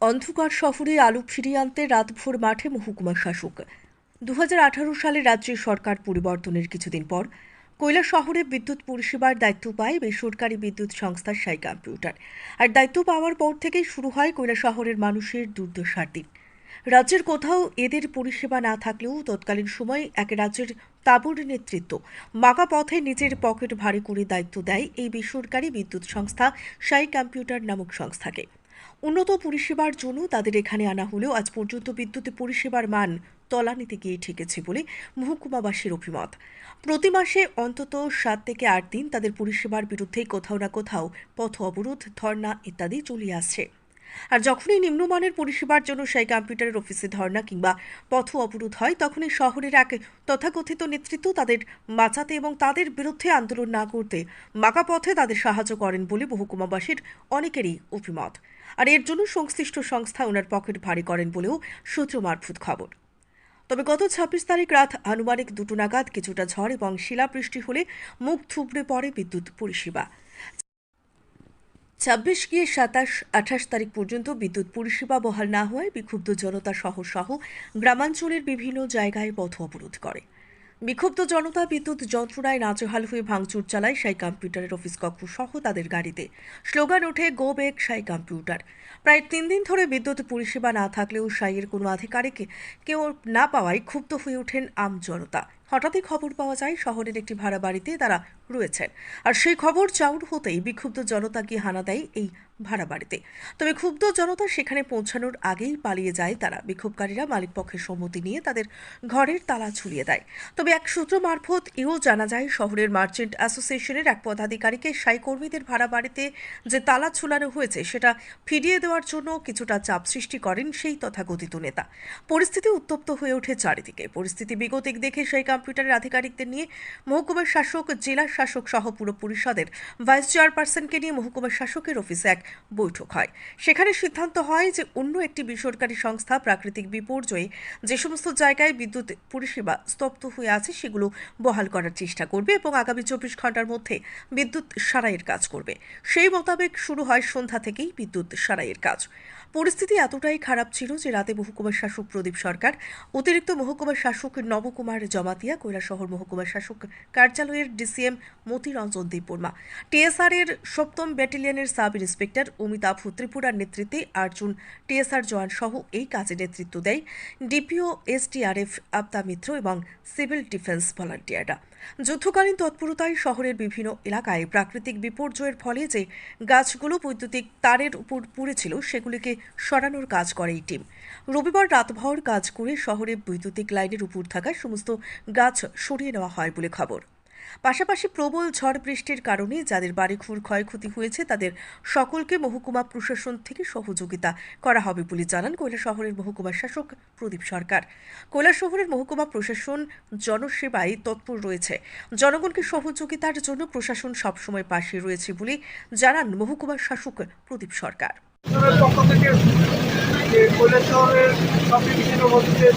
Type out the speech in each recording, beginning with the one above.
অন্ধকার সফরে আলো ফিরিয়ে আনতে রাতভর মাঠে মহকুমা শাসক। দু হাজার আঠারো সালে রাজ্যের সরকার পরিবর্তনের কিছুদিন পর কৈলা শহরে বিদ্যুৎ পরিষেবার দায়িত্ব পায় বেসরকারি বিদ্যুৎ সংস্থা সাই কম্পিউটার। আর দায়িত্ব পাওয়ার পর থেকেই শুরু হয় কৈলা শহরের মানুষের দুর্দশার দিন। রাজ্যের কোথাও এদের পরিষেবা না থাকলেও তৎকালীন সময়ে এক রাজ্যের তাবুর নেতৃত্ব বাঁকা পথে নিজের পকেট ভারী করে দায়িত্ব দেয় এই বেসরকারি বিদ্যুৎ সংস্থা সাই কম্পিউটার নামক সংস্থাকে। উন্নত পরিষেবার জন্য তাদের এখানে আনা হলেও আজ পর্যন্ত বিদ্যুৎ পরিষেবার মান তলানিতে গিয়ে ঠেকেছে বলে মহকুমাবাসীর অভিমত। প্রতি মাসে অন্তত সাত থেকে আট দিন তাদের পরিষেবার বিরুদ্ধে কোথাও না কোথাও পথ অবরোধ, ধর্ণা ইত্যাদি চলে আসছে। আর যখনই নিম্নমানের পরিষেবার জন্য সেই কম্পিউটারের অফিসে ধর্ণা কিংবা পথ অবরোধ হয়, তখনই শহরের এক তথাকথিত নেতৃত্ব তাদের বাঁচাতে এবং তাদের বিরুদ্ধে আন্দোলন না করতে বাঁকা পথে তাদের সাহায্য করেন বলে মহকুমাবাসীর অনেকেরই অভিমত। আর এর জন্য সংশ্লিষ্ট সংস্থা ওনার পকেট ভারী করেন বলেও সূত্র মারফত খবর। তবে গত ছাব্বিশ তারিখ রাত আনুমানিক দুটো নাগাদ কিছুটা ঝড় এবং শিলাবৃষ্টি হলে মুখ থুবড়ে পড়ে বিদ্যুৎ পরিষেবা। ছাব্বিশ গিয়ে সাতাশ, আঠাশ তারিখ পর্যন্ত বিদ্যুৎ পরিষেবা বহাল না হওয়ায় বিক্ষুব্ধ জনতা সহ সহ গ্রামাঞ্চলের বিভিন্ন জায়গায় পথ অবরোধ করে। বিক্ষুব্ধ জনতা বিদ্যুৎ যন্ত্রণায় নাজেহাল হয়ে ভাঙচুর চালায় সাই কম্পিউটারের অফিস কক্ষ সহ তাদের গাড়িতে। স্লোগান ওঠে, গো বেগ সাই কম্পিউটার। প্রায় তিন দিন ধরে বিদ্যুৎ পরিষেবা না থাকলেও সাইয়ের কোনো আধিকারিক কেউ না পাওয়ায় ক্ষুব্ধ হয়ে ওঠেন আম জনতা। হঠাৎই খবর পাওয়া যায়, শহরের একটি ভাড়া বাড়িতে তারা রয়েছেন। আর সেই খবর চাউর হতেই বিক্ষুব্ধ জনতা গিয়ে হানা দেয় এই ভাড়া বাড়িতে তবে ক্ষুব্ধ জনতা সেখানে পৌঁছানোর আগেই পালিয়ে যায় তারা। বিক্ষোভকারীরা মালিকপক্ষের সম্মতি নিয়ে তাদের ঘরের তালা ঝুলিয়ে দেয়। তবে এক সূত্র মারফত এও জানা যায়, শহরের মার্চেন্ট অ্যাসোসিয়েশনের এক পদাধিকারীকে সাই কর্মীদের ভাড়া বাড়িতে যে তালা ঝুলানো হয়েছে, সেটা ফিরিয়ে দেওয়ার জন্য কিছুটা চাপ সৃষ্টি করেন সেই তথাকথিত নেতা। পরিস্থিতি উত্তপ্ত হয়ে ওঠে চারিদিকে। পরিস্থিতি বিগতিক দেখে সেই কম্পিউটারের আধিকারিকদের নিয়ে মহকুমার শাসক, জেলা শাসক সহ পুরো পরিষদের ভাইস চেয়ারপারসনকে নিয়ে মহকুমার শাসকের অফিসে এক বৈঠক হয়। সেখানে সিদ্ধান্ত হয় যে অন্য একটি বেসরকারি সংস্থা প্রাকৃতিক বিপর্যয়ে যে সমস্ত জায়গায় বিদ্যুৎ পরিষেবা স্তব্ধ হয়ে আছে সেগুলো বহাল করার চেষ্টা করবে এবং আগামী চব্বিশ ঘণ্টার মধ্যে বিদ্যুৎ সারাইয়ের কাজ করবে। সেই মোতাবেক শুরু হয় সন্ধ্যা থেকেই বিদ্যুৎ সারাইয়ের কাজ। পরিস্থিতি এতটাই খারাপ ছিল যে রাতে মহকুমার শাসক প্রদীপ সরকার, অতিরিক্ত মহকুমার শাসক নবকুমার জমাতিয়া, কৈলাসহর মহকুমার শাসক কার্যালয়ের ডিসিএম মতিরঞ্জন দেববর্মা টিএসআর এর সপ্তম ব্যাটালিয়নের সাব ইন্সপেক্টর অমিতাভ ত্রিপুরার নেতৃত্বে আটজন টিএসআর জওয়ান সহ এই কাজে নেতৃত্ব দেয় ডিপিও, এসডিআরএফ আপ্তা মিত্র এবং সিভিল ডিফেন্স ভলান্টিয়াররা। যুদ্ধকালীন তৎপরতায় শহরের বিভিন্ন এলাকায় প্রাকৃতিক বিপর্যয়ের ফলে যে গাছগুলো বৈদ্যুতিক তারের উপর পড়েছিল, সেগুলিকে সরানোর কাজ করে এই টিম। রবিবার রাতভর কাজ করে শহরে বৈদ্যুতিক লাইনের উপর থাকা সমস্ত গাছ সরিয়ে নেওয়া হয় বলে খবর। পাশাপাশি প্রবল ঝড় বৃষ্টির কারণে যাদের বাড়িঘর ক্ষয়ক্ষতি হয়েছে, তাদের সকলকে মহকুমা প্রশাসন থেকে সহযোগিতা করা হবে বলে জানান কৈলা শহরের মহকুমা শাসক প্রদীপ সরকার। কৈলা শহরের মহকুমা প্রশাসন জনসেবায় তৎপর রয়েছে। জনগণকে সহযোগিতার জন্য প্রশাসন সবসময় পাশে রয়েছে বলে জানান মহকুমা শাসক প্রদীপ সরকার। কৈলাস শহরের বিভিন্ন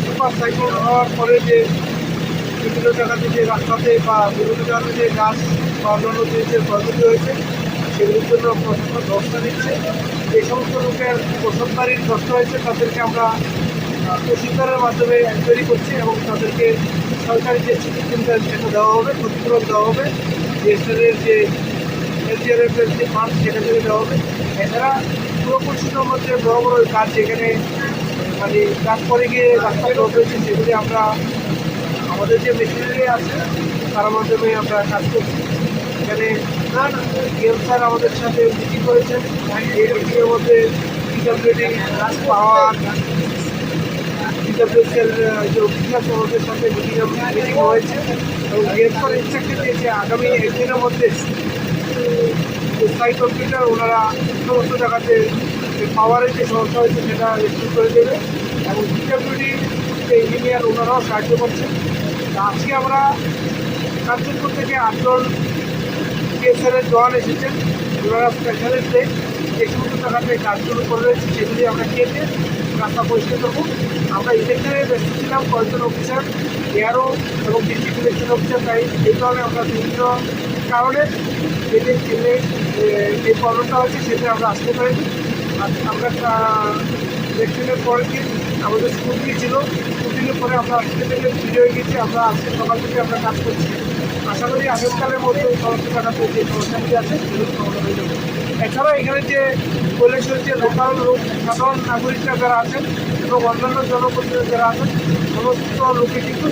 সুপার সাইক্লোন হওয়ার পরে যে বিভিন্ন জায়গাতে যে রাস্তাতে বা বিভিন্ন জায়গাতে যে গাছ বা অন্যান্য যে ক্ষয়ক্ষতি হয়েছে সেগুলির জন্য প্রশাসন ব্যবস্থা নিচ্ছে। এই সমস্ত লোকের বসত বাড়ির নষ্ট হয়েছে, তাদেরকে আমরা প্রশিক্ষণের মাধ্যমে তৈরি করছি এবং তাদেরকে সরকারি যে চিকিৎসা সেটা দেওয়া হবে ক্ষতিপূরণ দেওয়া হবে। ডিএসএলের যে এলজিআরএফের যে ফান্ড, সেটা থেকে দেওয়া হবে। এছাড়া পুরো পরিষদের মধ্যে বড় বড় কাজ যেখানে মানে কাজ করে গিয়ে রাস্তা ব্লক হয়েছে, সেগুলি আমরা আমাদের যে মেশিনারি আছে, তার মাধ্যমে আমরা কাজ করছি। এখানে গেম স্যার আমাদের সাথে মিটিং করেছেন। এই মধ্যে পাওয়ার যে ওদের সাথে মিটিং হয়েছে। এবং দিয়েছে, আগামী মধ্যে ওনারা সমস্ত জায়গাতে পাওয়ারের যে সমস্যা হয়েছে, সেটা করে দেবে। এবং যে ইঞ্জিনিয়ার ওনারাও সাহায্য করছেন। আজকে আমরা কাঞ্চনপুর থেকে আটজন টিএসএলের জওয়ান এসেছেন। ওনারা স্পেশালিস্ট যে সমস্ত জায়গাতে কাজগুলো করে রয়েছে সেগুলি আমরা কেটে রাস্তা পরিষ্কার করব। আমরা ইলেকশনে ব্যস্ত ছিলাম, কয়েকজন অফিসার এয়ারও এবং ডিস্ট্রিক্ট ইলেকশন অফিসার তাই এই কারণে আমরা বিভিন্ন কারণে যেতে ছেলে যে প্রবলেমটা হচ্ছে সেটা আমরা আসতে পারিনি। আমরা ইলেকশনের পরের দিন আমাদের স্কুটি ছিল। স্কুটির পরে আমরা আজকে থেকে হয়ে গেছি। আমরা আজকে সকাল থেকে আমরা কাজ করছি। আশা করি আগামীকালের মধ্যে সমস্ত টাকাতে যে সমস্যাগুলি আছে এছাড়াও এখানে যে কৈলাসের যে লোকাল লোক, সাধারণ নাগরিকরা যারা আছেন এবং অন্যান্য জনপ্রতিনিধি যারা আছেন, সমস্ত লোকে কিন্তু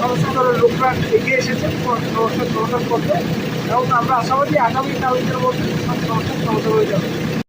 সমস্ত লোকরা এগিয়ে এসেছে সমস্যার সমাধান করতে এবং আমরা আশাবাদী আগামী কালকের মধ্যে সমস্যার সমাধান হয়ে যাবে।